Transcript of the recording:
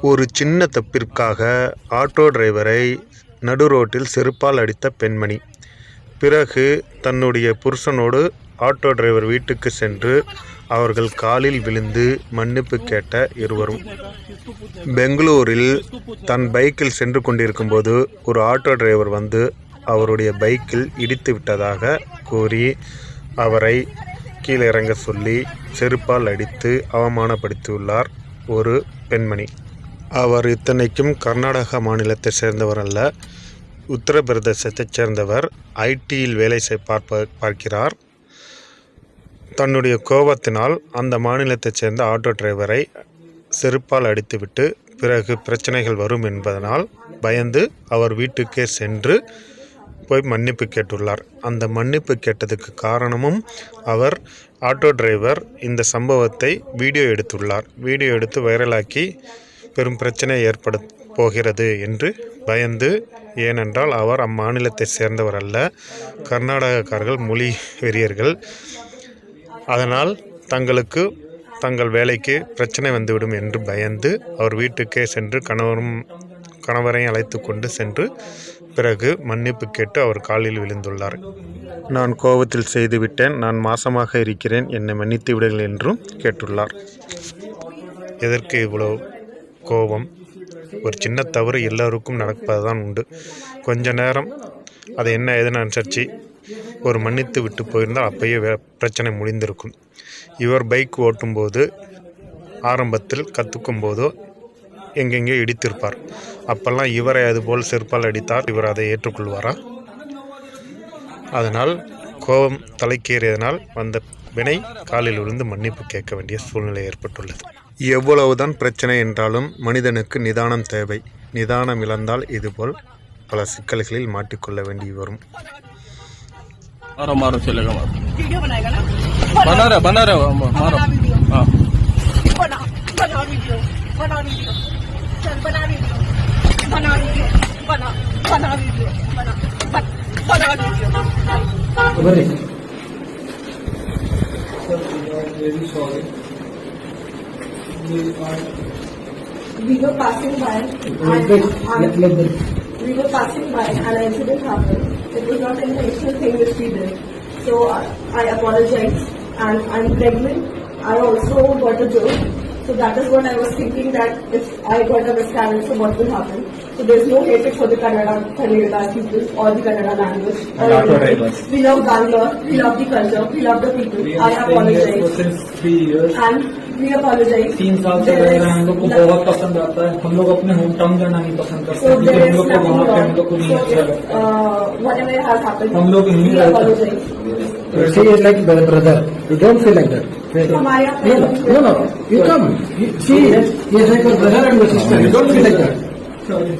ஒரு சின்ன தப்பிற்காக ஆட்டோ டிரைவரை நடு ரோட்டில் செருப்பால் அடித்த பெண்மணி. பிறகு தன்னுடைய புருஷனோடு ஆட்டோ டிரைவர் வீட்டுக்கு சென்று அவர்கள் காலில் விழுந்து மன்னிப்பு கேட்ட இருவரும். பெங்களூரில் தன் பைக்கில் சென்று கொண்டிருக்கும்போது ஒரு ஆட்டோ டிரைவர் வந்து அவருடைய பைக்கில் இடித்து விட்டதாக கூறி அவரை கீழே இறங்க சொல்லி செருப்பால் அடித்து அவமானப்படுத்தியுள்ளார். ஒரு பெண்மணி. அவர் இத்தனைக்கும் கர்நாடக மாநிலத்தை சேர்ந்தவர் அல்ல உத்தரப்பிரதேசத்தைச் சேர்ந்தவர். ஐடியில் வேலை செய் பார்ப்ப பார்க்கிறார். தன்னுடைய கோபத்தினால் அந்த மாநிலத்தைச் சேர்ந்த ஆட்டோ டிரைவரை செருப்பால் அடித்துவிட்டு பிறகு பிரச்சனைகள் வரும் என்பதனால் பயந்து அவர் வீட்டுக்கே சென்று போய் மன்னிப்பு கேட்டுள்ளார். அந்த மன்னிப்பு கேட்டதுக்கு காரணமும் அவர் ஆட்டோ டிரைவர் இந்த சம்பவத்தை வீடியோ எடுத்துள்ளார். வீடியோ எடுத்து வைரலாக்கி பெரும் பிரச்சனை ஏற்பட போகிறது என்று பயந்து ஏனென்றால் அவர் அம்மாநிலத்தை சேர்ந்தவர் அல்ல கர்நாடகக்காரர்கள் மொழி வெறியர்கள். அதனால் தங்களுக்கு தங்கள் வேலைக்கு பிரச்சனை வந்துவிடும் என்று பயந்து அவர் வீட்டுக்கே சென்று கணவரும் கணவரை அழைத்து கொண்டு சென்று பிறகு மன்னிப்பு கேட்டு அவர் காலில் விழுந்துள்ளார். நான் கோபத்தில் செய்துவிட்டேன். நான் மாசமாக இருக்கிறேன். என்னை மன்னித்து விடுங்கள் என்றும் கேட்டுள்ளார். எதற்கு இவ்வளோ கோபம்? ஒரு சின்ன தவறு எல்லோருக்கும் நடப்பதுதான் உண்டு. கொஞ்ச நேரம் அதை என்ன ஏதுன்னு அனுசரித்து ஒரு மன்னித்து விட்டு போயிருந்தால் அப்பயே பிரச்சனை முடிந்திருக்கும். இவர் பைக் ஓட்டும்போது ஆரம்பத்தில் கற்றுக்கும் போதோ எங்கெங்கே இடித்திருப்பார். அப்பெல்லாம் இவரை அதுபோல் செருப்பால் அடித்தார். இவர் அதை ஏற்றுக்கொள்வாரா? அதனால் கோபம் தலைக்கேறியதனால் வந்த வினை காலில் விழுந்து மன்னிப்பு கேட்க வேண்டிய சூழ்நிலை ஏற்பட்டுள்ளது. எவ்வளவுதான் பிரச்சனை என்றாலும் மனிதனுக்கு நிதானம் தேவை. நிதானம் இழந்தால் இதுபோல் பல சிக்கல்களில் மாட்டிக்கொள்ள வேண்டி வரும். மாறும் சொல்லுங்க ಬರ್ರಿ We were passing by and we were passing by and an incident happened. It was not an intentional thing which we did. So uh, I, I apologize and I'm pregnant. I also got a joke So that is what I was thinking that if I got a miscarriage, so what will happen? So there's no hatred for the Kannada, Kannada people or the Kannada language. or And anything. drivers. We love Bangalore, we love the culture, we love the people. We I apologize. since three years. And we apologize. तीन साल से रह रहे हैं हम लोग को बहुत पसंद आता है हम लोग अपने होम टाउन जाना नहीं पसंद करते So क्योंकि हम लोग को वहाँ पे हम लोग को नहीं अच्छा लगता uh, हम लोग यहीं You say it's like brother. You don't feel like that. No, no, no. You come. See, he is like brother and sister. You don't feel like that. Sorry.